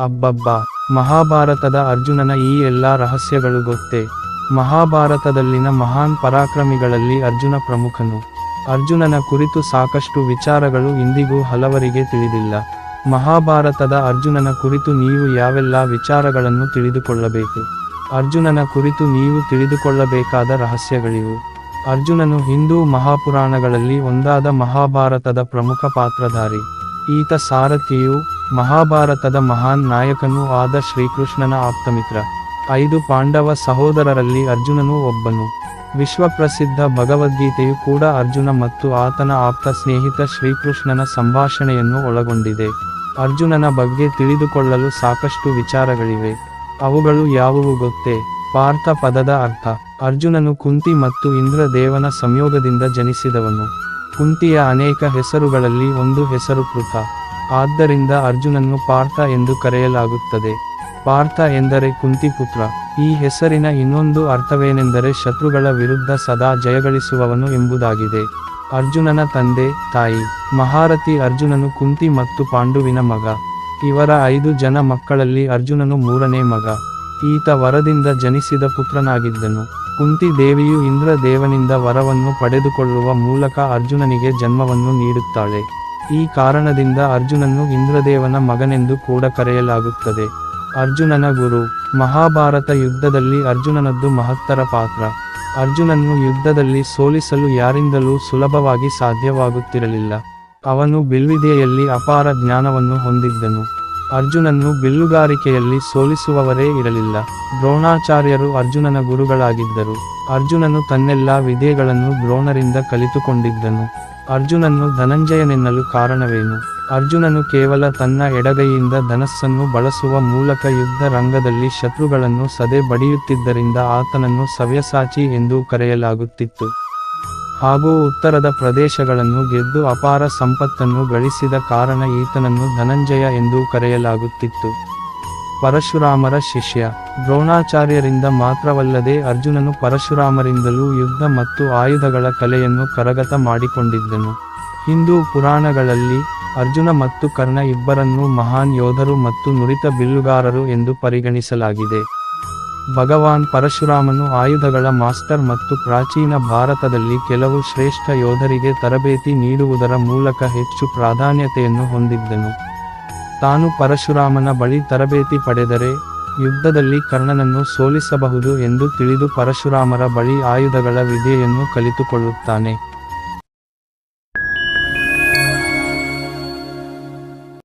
ಅಬ್ಬಬ್ಬಾ, ಮಹಾಭಾರತದ ಅರ್ಜುನನ ಈ ಎಲ್ಲಾ ರಹಸ್ಯಗಳು ಗೊತ್ತೇ. ಮಹಾಭಾರತದಲ್ಲಿನ ಮಹಾನ್ ಪರಾಕ್ರಮಿಗಳಲ್ಲಿ ಅರ್ಜುನ ಪ್ರಮುಖನು. ಅರ್ಜುನನ ಕುರಿತು ಸಾಕಷ್ಟು ವಿಚಾರಗಳು ಇಂದಿಗೂ ಹಲವರಿಗೆ ತಿಳಿದಿಲ್ಲ. ಮಹಾಭಾರತದ ಅರ್ಜುನನ ಕುರಿತು ನೀವು ಯಾವೆಲ್ಲ ವಿಚಾರಗಳನ್ನು ತಿಳಿದುಕೊಳ್ಳಬೇಕು? ಅರ್ಜುನನ ಕುರಿತು ನೀವು ತಿಳಿದುಕೊಳ್ಳಬೇಕಾದ ರಹಸ್ಯಗಳಿವು. ಅರ್ಜುನನು ಹಿಂದೂ ಮಹಾಪುರಾಣಗಳಲ್ಲಿ ಒಂದಾದ ಮಹಾಭಾರತದ ಪ್ರಮುಖ ಪಾತ್ರಧಾರಿ. ಈತ ಸಾರಥಿಯು ಮಹಾಭಾರತದ ಮಹಾನ್ ನಾಯಕನೂ ಆದ ಶ್ರೀಕೃಷ್ಣನ ಆಪ್ತಮಿತ್ರ. ಐದು ಪಾಂಡವ ಸಹೋದರರಲ್ಲಿ ಅರ್ಜುನನೂ ಒಬ್ಬನು. ವಿಶ್ವಪ್ರಸಿದ್ಧ ಭಗವದ್ಗೀತೆಯು ಕೂಡ ಅರ್ಜುನ ಮತ್ತು ಆತನ ಆಪ್ತ ಸ್ನೇಹಿತ ಶ್ರೀಕೃಷ್ಣನ ಸಂಭಾಷಣೆಯನ್ನು ಒಳಗೊಂಡಿದೆ. ಅರ್ಜುನನ ಬಗ್ಗೆ ತಿಳಿದುಕೊಳ್ಳಲು ಸಾಕಷ್ಟು ವಿಚಾರಗಳಿವೆ. ಅವುಗಳು ಯಾವುವು ಗೊತ್ತೇ? ಪಾರ್ಥ ಪದದ ಅರ್ಥ. ಅರ್ಜುನನು ಕುಂತಿ ಮತ್ತು ಇಂದ್ರ ದೇವನ ಸಂಯೋಗದಿಂದ ಜನಿಸಿದವನು. ಕುಂತಿಯ ಅನೇಕ ಹೆಸರುಗಳಲ್ಲಿ ಒಂದು ಹೆಸರು ಕೃತ ಆದ್ದರಿಂದ ಅರ್ಜುನನ್ನು ಪಾರ್ಥ ಎಂದು ಕರೆಯಲಾಗುತ್ತದೆ. ಪಾರ್ಥ ಎಂದರೆ ಕುಂತಿಪುತ್ರ. ಈ ಹೆಸರಿನ ಇನ್ನೊಂದು ಅರ್ಥವೇನೆಂದರೆ ಶತ್ರುಗಳ ವಿರುದ್ಧ ಸದಾ ಜಯಗಳಿಸುವವನು ಎಂಬುದಾಗಿದೆ. ಅರ್ಜುನನ ತಂದೆ, ತಾಯಿ, ಮಹಾರಥಿ ಅರ್ಜುನನು ಕುಂತಿ ಮತ್ತು ಪಾಂಡುವಿನ ಮಗ. ಇವರ ಐದು ಜನ ಮಕ್ಕಳಲ್ಲಿ ಅರ್ಜುನನು ಮೂರನೇ ಮಗ. ಈತ ವರದಿಂದ ಜನಿಸಿದ ಪುತ್ರನಾಗಿದ್ದನು. ಕುಂತಿ ದೇವಿಯು ಇಂದ್ರ ದೇವನಿಂದ ವರವನ್ನು ಪಡೆದುಕೊಳ್ಳುವ ಮೂಲಕ ಅರ್ಜುನನಿಗೆ ಜನ್ಮವನ್ನು ನೀಡುತ್ತಾಳೆ. ಈ ಕಾರಣದಿಂದ ಅರ್ಜುನನ್ನು ಇಂದ್ರದೇವನ ಮಗನೆಂದು ಕೂಡ ಕರೆಯಲಾಗುತ್ತದೆ. ಅರ್ಜುನನ ಗುರು, ಮಹಾಭಾರತ ಯುದ್ಧದಲ್ಲಿ ಅರ್ಜುನನದ್ದು ಮಹತ್ತರ ಪಾತ್ರ. ಅರ್ಜುನನ್ನು ಯುದ್ಧದಲ್ಲಿ ಸೋಲಿಸಲು ಯಾರಿಂದಲೂ ಸುಲಭವಾಗಿ ಸಾಧ್ಯವಾಗುತ್ತಿರಲಿಲ್ಲ. ಅವನು ಬಿಲ್ವಿದೆಯಲ್ಲಿ ಅಪಾರ ಜ್ಞಾನವನ್ನು ಹೊಂದಿದ್ದನು. ಅರ್ಜುನನ್ನು ಬಿಲ್ಲುಗಾರಿಕೆಯಲ್ಲಿ ಸೋಲಿಸುವವರೇ ಇರಲಿಲ್ಲ. ದ್ರೋಣಾಚಾರ್ಯರು ಅರ್ಜುನನ ಗುರುಗಳಾಗಿದ್ದರು. ಅರ್ಜುನನು ತನ್ನೆಲ್ಲಾ ವಿದ್ಯೆಗಳನ್ನು ದ್ರೋಣರಿಂದ ಕಲಿತುಕೊಂಡಿದ್ದನು. ಅರ್ಜುನನ್ನು ಧನಂಜಯನೆನ್ನಲು ಕಾರಣವೇನು? ಅರ್ಜುನನು ಕೇವಲ ತನ್ನ ಎಡಗೈಯಿಂದ ಧನಸ್ಸನ್ನು ಬಳಸುವ ಮೂಲಕ ಯುದ್ಧ ರಂಗದಲ್ಲಿ ಶತ್ರುಗಳನ್ನು ಸದೆ ಬಡಿಯುತ್ತಿದ್ದರಿಂದ ಆತನನ್ನು ಸವ್ಯಸಾಚಿ ಎಂದು ಕರೆಯಲಾಗುತ್ತಿತ್ತು. ಹಾಗೂ ಉತ್ತರದ ಪ್ರದೇಶಗಳನ್ನು ಗೆದ್ದು ಅಪಾರ ಸಂಪತ್ತನ್ನು ಗಳಿಸಿದ ಕಾರಣ ಈತನನ್ನು ಧನಂಜಯ ಎಂದು ಕರೆಯಲಾಗುತ್ತಿತ್ತು. ಪರಶುರಾಮರ ಶಿಷ್ಯ. ದ್ರೋಣಾಚಾರ್ಯರಿಂದ ಮಾತ್ರವಲ್ಲದೆ ಅರ್ಜುನನು ಪರಶುರಾಮರಿಂದಲೂ ಯುದ್ಧ ಮತ್ತು ಆಯುಧಗಳ ಕಲೆಯನ್ನು ಕರಗತ ಮಾಡಿಕೊಂಡಿದ್ದನು. ಹಿಂದೂ ಪುರಾಣಗಳಲ್ಲಿ ಅರ್ಜುನ ಮತ್ತು ಕರ್ಣ ಇಬ್ಬರನ್ನೂ ಮಹಾನ್ ಯೋಧರು ಮತ್ತು ನುರಿತ ಬಿಲ್ಲುಗಾರರು ಎಂದು ಪರಿಗಣಿಸಲಾಗಿದೆ. ಭಗವಾನ್ ಪರಶುರಾಮನು ಆಯುಧಗಳ ಮಾಸ್ಟರ್ ಮತ್ತು ಪ್ರಾಚೀನ ಭಾರತದಲ್ಲಿ ಕೆಲವು ಶ್ರೇಷ್ಠ ಯೋಧರಿಗೆ ತರಬೇತಿ ನೀಡುವುದರ ಮೂಲಕ ಹೆಚ್ಚು ಪ್ರಾಧಾನ್ಯತೆಯನ್ನು ಹೊಂದಿದ್ದನು. ತಾನು ಪರಶುರಾಮನ ಬಳಿ ತರಬೇತಿ ಪಡೆದರೆ ಯುದ್ಧದಲ್ಲಿ ಕರ್ಣನನ್ನು ಸೋಲಿಸಬಹುದು ಎಂದು ತಿಳಿದು ಪರಶುರಾಮರ ಬಳಿ ಆಯುಧಗಳ ವಿದ್ಯೆಯನ್ನು ಕಲಿತುಕೊಳ್ಳುತ್ತಾನೆ.